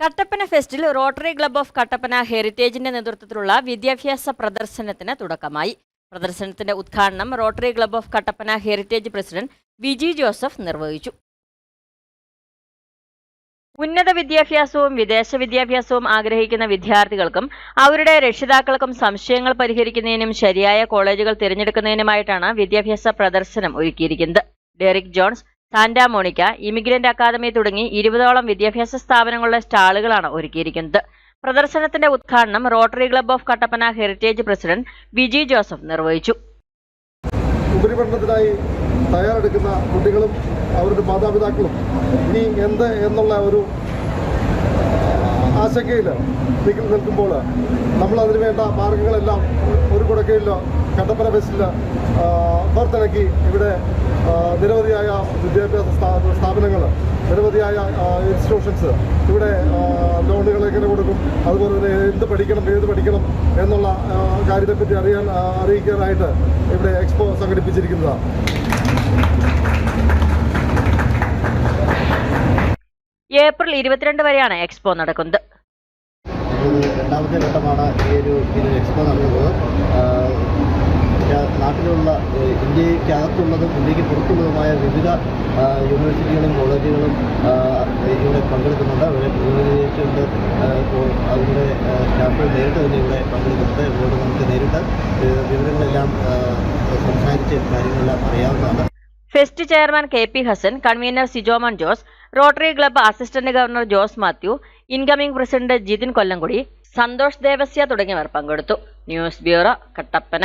കട്ടപ്പന ഫെസ്റ്റിൽ rotary club of Kattappana ഹെറിറ്റേജിന്റെ നേതൃത്വത്തിലുള്ള വിദ്യാഭ്യാസ പ്രദർശനത്തിന് തുടക്കമായി. പ്രദർശനത്തിന്റെ ഉദ്ഘാടനം rotary club of Kattappana heritage president Viji Joseph നിർവഹിച്ചു. ഉന്നത വിദ്യാഭ്യാസവും വിദേശ വിദ്യാഭ്യാസവും ആഗ്രഹിക്കുന്ന വിദ്യാർത്ഥികൾക്കും അവരുടെ രക്ഷിതാക്കൾക്കും സംശയങ്ങൾ പരിഹരിക്കുന്നതിനും ശരിയായ കോളേജുകൾ തിരഞ്ഞെടുക്കുന്നതിനുമായിട്ടാണ് വിദ്യാഭ്യാസ പ്രദർശനം ഒരുക്കിയിരിക്കുന്നത്. Derick Jones Santa Monica immigrant academy തുടങ്ങി ഇരുപതോളം വിദ്യാഭ്യാസ സ്ഥാപനങ്ങളുടെ സ്റ്റാളുകളാണ് ഒരുക്കിയിരിക്കുന്നത്. പ്രദർശനത്തിന്റെ ഉദ്ഘാടനം rotary club of Kattappana heritage president Viji Joseph നിർവഹിച്ചു. ഉപരിപഠനത്തിനായി തയ്യാറെടുക്കുന്ന കുട്ടികളും അവരുടെ മാതാപിതാക്കളും ഇനി എന്ത് എന്നുള്ള ഒരു ആശങ്കയിൽ നീക്കി നിൽക്കുമ്പോൾ നമ്മളതിന് വേണ്ട മാർഗങ്ങളെല്ലാം ഒരു കുടക്കയിൽ കട്ടപ്പന ബസ്സിൽ പുറത്തിറക്കി ഇവിടെ നിരവധിയായ വിദ്യാഭ്യാസ സ്ഥാ- സ്ഥാപനങ്ങൾ നിരവധിയായ ഇൻസ്റ്റിറ്റ്യൂഷൻസ് ഇവിടെ ലോണുകൾ എങ്ങനെ കൊടുക്കും അതുപോലെ തന്നെ എന്ത് പഠിക്കണം ഏത് പഠിക്കണം എന്നുള്ള കാര്യത്തെപ്പറ്റി അറിയാൻ അറിയിക്കാനായിട്ട് ഇവിടെ എക്സ്പോ സംഘടിപ്പിച്ചിരിക്കുന്നതാണ് ഏപ്രിൽ ഇരുപത്തിരണ്ട് വരെയാണ് എക്സ്പോ നടക്കുന്നത്. രണ്ടാമത്തെ ഘട്ടമാണ് ഈ ഒരു ഇതിൽ എക്സ്പോ നടന്നത് നാട്ടിലുള്ള ഇന്ത്യക്കകത്തുള്ളതും ഇന്ത്യയ്ക്ക് പുറത്തുള്ളതുമായ വിവിധ യൂണിവേഴ്സിറ്റികളും കോളേജുകളും ഇവിടെ പങ്കെടുക്കുന്നുണ്ട്. അവരെ പ്രതിനിധീകരിച്ചുകൊണ്ട് അവരുടെ സ്റ്റാഫുകൾ നേരിട്ട് തന്നെ ഇവിടെ പങ്കെടുക്കുന്നുണ്ട്. ഇവരോട് നമുക്ക് നേരിട്ട് വിവരങ്ങളെല്ലാം സംസാരിച്ച് കാര്യങ്ങളെല്ലാം അറിയാവുന്നതാണ്. Fest chairman K P Hasan convener Sijoman Jose rotary club assistant governor Jose Mathew incoming president Jithin Kollamkudi Santhosh Devasya തുടങ്ങിയവർ പങ്കെടുത്തു. News bureau Kattappana.